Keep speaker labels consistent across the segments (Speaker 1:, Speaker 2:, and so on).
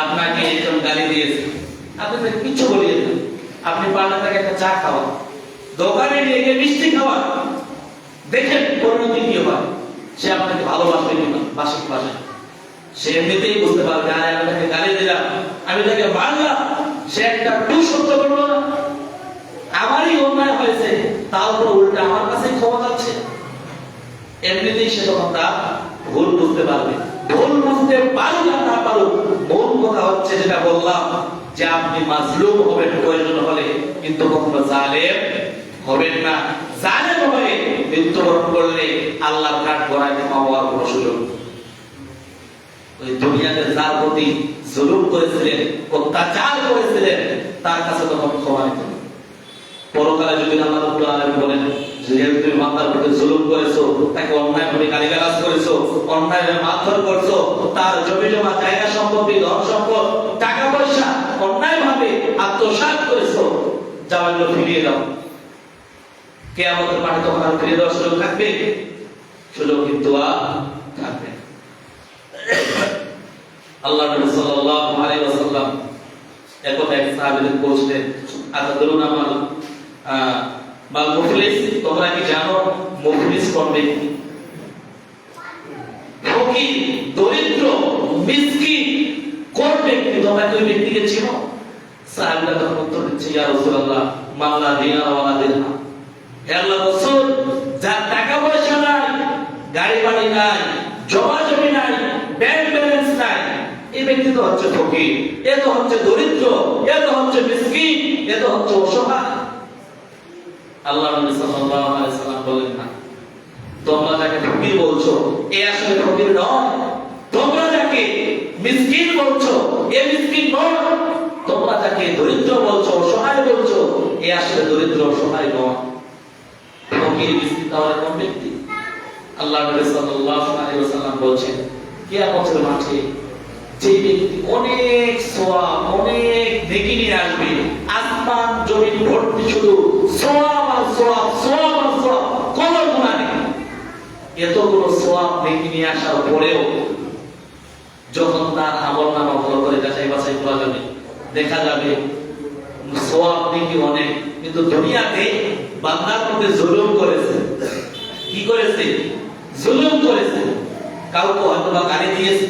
Speaker 1: আপনাকে একজন গালি দিয়েছে। আপনি তাকে কিচ্ছু দেন আপনি পাল্টা তাকে একটা চা খাওয়া দোকানে নিয়ে গিয়ে মিষ্টি খাওয়া দেখেন পরিণতি কি হয়। সে আপনাকে ভালোবাসবে কিনা বাসিক বাসে সে এমনিতেই বুঝতে পারবে, আরে, আমি তাকে গালি দিলাম, আমি তাকে মারলাম। সে একটা সত্য করল না। আমারই অন্যায় হয়েছে। তাও তো উল্টা আমার কাছে ক্ষমা যাচ্ছে এমনিতেই সে তখন তার ভুল বুঝতে পারবে। ভুল বুঝতে পারুক আর না পারুক। কথা হচ্ছে যেটা বললাম যে আপনি মাজলুম হবেন প্রয়োজন হলে, কিন্তু কখনো জালেম হবেন না জালেম হয়ে মৃত্যুবরণ করলে আল্লাহর কাঠ গড়ায় ক্ষমা কোনো সুযোগ। ওই দুনিয়াতে যার প্রতি জুলুম করেছিলেন, অত্যাচার করেছিলেন, তার কাছে তখন ক্ষমা পরকালে যদি আল্লাহ বলেন, যে তুমি বান্দার প্রতি জুলুম করেছ তাকে অন্যায় ভাবে গালিগালাজ করেছ অন্যায় মারধর করছ তার জমি জমা জায়গা সম্পত্তি ধন সম্পদ টাকা পয়সা অন্যায় ভাবে আত্মসাৎ করেছ যাওয়ার ফিরিয়ে দাও। কে আমাদের মাঠে তখন আর ফিরিয়ে দেওয়ার সুযোগ থাকবে? সুযোগ কিন্তু আর থাকবে। আল্লাহ সাল্লাল্লাহু আলাইহি ওয়াসাল্লাম একথা এক সাহাবীদের বলছিলেন আতাদরুন আমাল আহ, মাল মুফলিস তোমরা কি জানো মুফলিস ব্যক্তি? ফকির দরিদ্র, মিসকিন, কোন ব্যক্তি ওই ব্যক্তিকে চিনো? সাহাবীরা তখন উত্তর দিচ্ছে, ইয়া মাল্লা ওয়ালা হে আল্লাহ যার টাকা পয়সা নাই, গাড়ি বাড়ি নাই, জমা জমি নাই ব্যাংক ব্যালেন্স নাই, এই ব্যক্তি তো হচ্ছে ফকির, এ তো হচ্ছে দরিদ্র, এ তো হচ্ছে মিসকিন, এ তো হচ্ছে অসহায়। আল্লাহ নবী সাল্লাল্লাহু আলাইহি সাল্লাম বলেন না তোমরা যাকে ফকির বলছো, এ আসলে ফকির নয়। তোমরা যাকে মিসকিন বলছো, এ মিসকিন নয়। তোমরা যাকে দরিদ্র বলছো, অসহায় বলছো, এ আসলে দরিদ্র, অসহায় নয়। ফকির মিসকিন তাহলে কোন ব্যক্তি? আল্লাহ নবী সাল্লাল্লাহু আলাইহি ওয়াসাল্লাম বলছেন, কিয়ামতের মাঠে যে ব্যক্তি অনেক সোয়াব অনেক নেকি নিয়ে আসবে আসমান জমিন ভর্তি শুধু সোয়াব আর সোয়াব সোয়াব আর সোয়াব কোনো গুণা নেই এতগুলো সোয়াব নেকি নিয়ে আসার পরেও যখন তার আমল নামা ভালো করে যাচাই বাছাই করা যাবে, দেখা যাবে সোয়াব নেকি অনেক, কিন্তু দুনিয়াতে বান্দার মধ্যে জুলুম করেছে। কি করেছে? জুলুম করেছে। কাউকে হয়তো বা গালি দিয়েছে,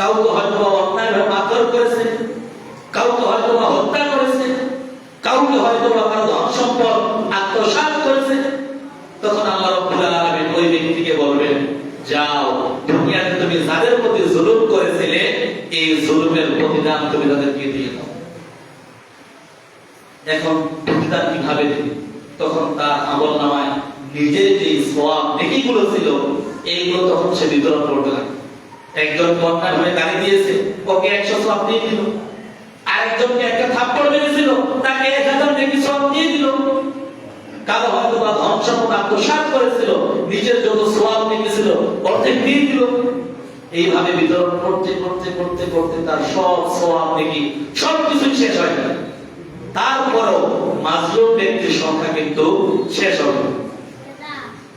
Speaker 1: কাউকে হয়তো বা অন্যায় ভাবে মারধর করেছে, কাউকে হয়তো বা হত্যা করেছে, কাউকে হয়তো বা কারও ধন সম্পদ আত্মসাৎ করেছে। তখন আল্লাহ রাব্বুল আলামিন ওই ব্যক্তিকে বলবেন যাও দুনিয়াতে তুমি যাদের প্রতি জুলুম করেছিলে এই জুলুমের প্রতিদান তুমি তাদেরকে দিয়ে দাও। এখন প্রতিদান কীভাবে তখন তার আমল নামায় নিজের যে সোয়াব নেকিগুলো ছিল, এইগুলো তখন সে বিতরণ করতে লাগে একজন কন্যা হয়ে গালি দিয়েছে, ওকে একশো সোয়াব দিয়ে দিল। আরেকজনকে একটা থাপ্পড় মেরেছিল, তাকে এক হাজার নেকি সোয়াব দিয়ে দিল। কারও হয়তো বা ধন সম্পদ আত্মসাৎ করেছিল, নিজের যত সোয়াব নেকেছিল, অর্ধেক দিয়ে দিল। এইভাবে বিতরণ করতে করতে করতে করতে তার সব সব কিছু শেষ হয়ে গেল। তারপরও মাজলুম ব্যক্তির সংখ্যা কিন্তু শেষ হবে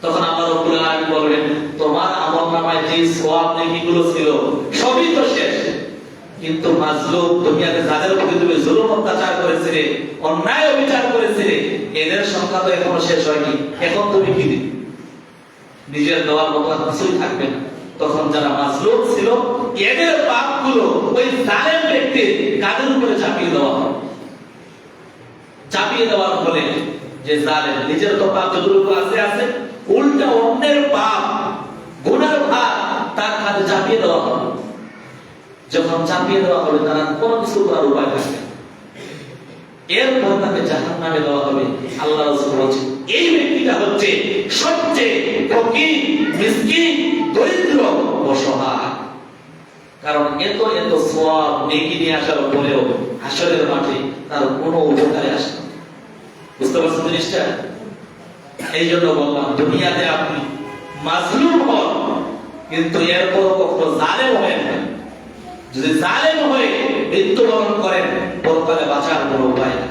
Speaker 1: তখন আল্লাহ রাব্বুল বলবেন তোমার আমলনামায় যে নেকিগুলো ছিল, সবই তো শেষ। কিন্তু মাজলুম দুনিয়াতে যাদের তুমি জুলুম অত্যাচার করেছিলে অন্যায় অবিচার করেছিলে, এদের সংখ্যা তো এখনও শেষ হয়নি। এখন তুমি কি দিবে? নিজের দেওয়ার মতো কিছুই থাকবে না। তখন যারা মাজলুম ছিল, এদের পাপগুলো ওই জালেম ব্যক্তির কাঁধের উপরে চাপিয়ে দেওয়া হবে চাপিয়ে দেওয়ার ফলে যে জালেম নিজের তো পাপ যতটুকু আছে আছে। উল্টা অন্যের পাপ, গুনার ভার তার কাঁধে চাপিয়ে দেওয়া হবে যখন চাপিয়ে দেওয়া হবে, তারা কোনো কিছু করার উপায় থাকবে। এরপর তাকে জাহান নামে দেওয়া হবে। আল্লাহ রাসূল বলছেন এই ব্যক্তিটা হচ্ছে সবচেয়ে ফকির, মিসকিন, দরিদ্র অসহায়। কারণ এত এত সওয়াব নেকি নিয়ে আসার পরেও হাসরের মাঠে তার কোনো উপকারে আসে না। বুঝতে পারছেন জিনিসটা? এই জন্য বললাম, দুনিয়াতে আপনি মাজলুম হন, কিন্তু এরপর কখনো জালেম হবেন না। যদি জালেম হয়ে মৃত্যুবরণ করেন, পরকালে বাঁচার কোনো উপায় না